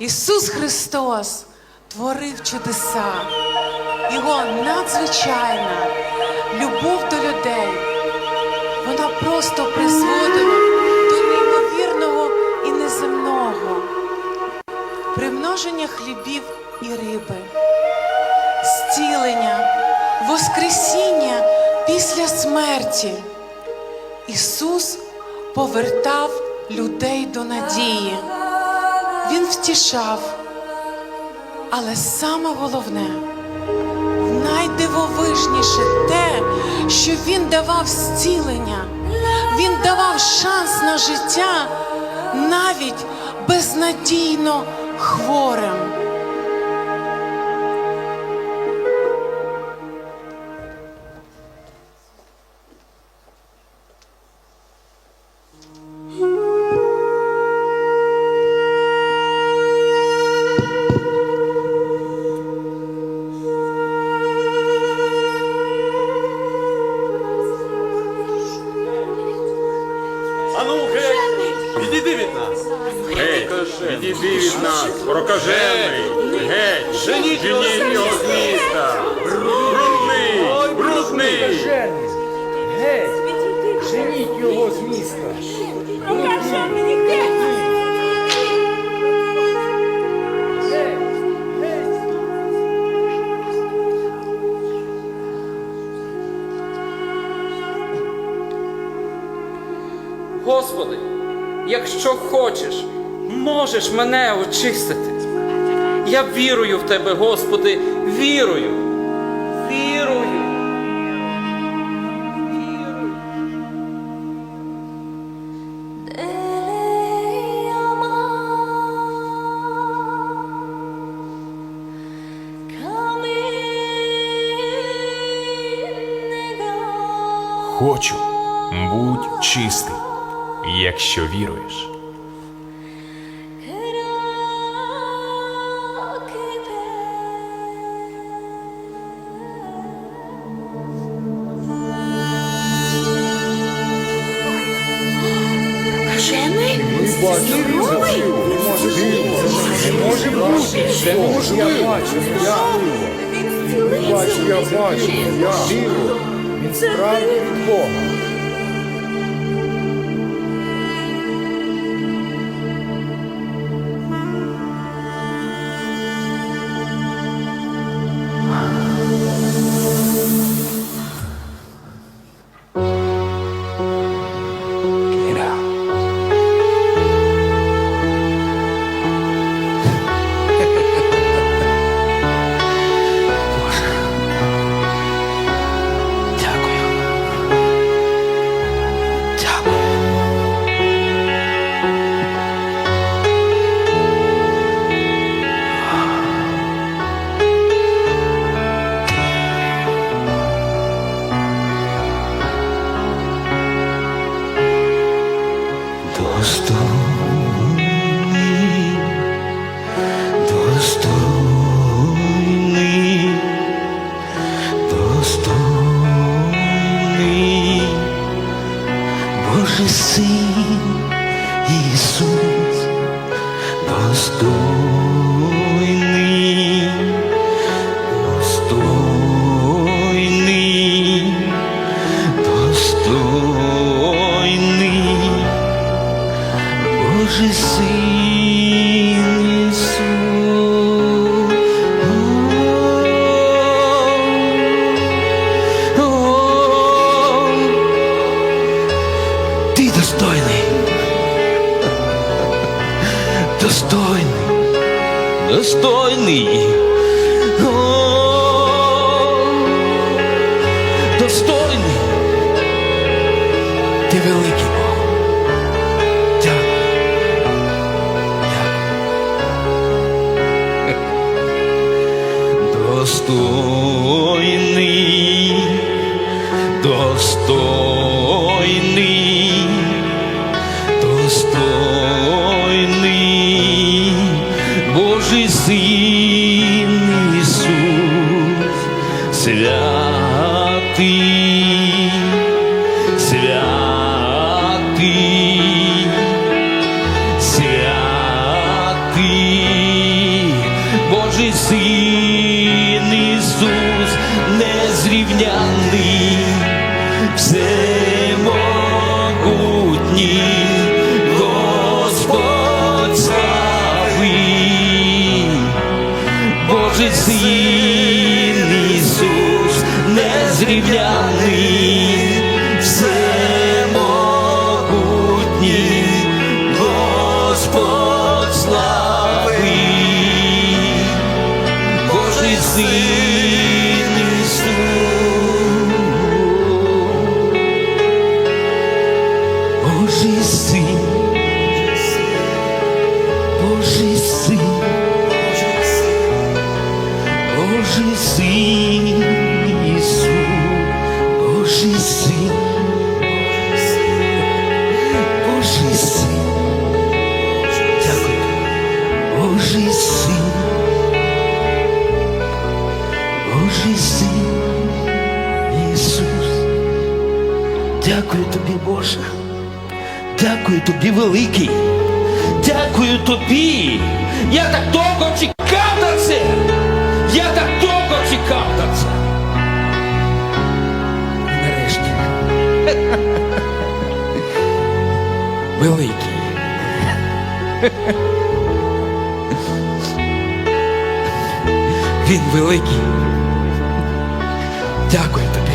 Ісус Христос творив чудеса. Його надзвичайна любов до людей. Вона просто призводила до неймовірного і неземного примноження хлібів і риби, зцілення, воскресіння після смерті. Ісус повертав людей до надії. Він втішав. Але саме головне, найдивовижніше те, що Він давав зцілення, Він давав шанс на життя навіть безнадійно хворим. Від нас, прокажений! Геть, женіть його з міста! Брудний! Брудний! Геть! Женіть його з міста! Господи, якщо хочеш, можеш мене очистити. Я вірую в Тебе, Господи, вірую. Вірую. Хочу, будь чистий, якщо віруєш. Не може бути! Це неможливо! Я бачу, я бачу, я бачу, я вірю. Він справді від Бога. Достойний, достойний, достойний. Божий син Ісус. О, о, Ти достойний. Достойний. Достойний. Достойний. Ти великий Бог. Достойний, достойний, святий, святий, святий. Божий син Ісус незрівняний, Божий Ісус, дякую тобі, Боже, дякую тобі, великий, дякую тобі. Я так довго чекав на це. Я так довго чекав на це. Нарешті. Великий. Він великий. Дякую тобі.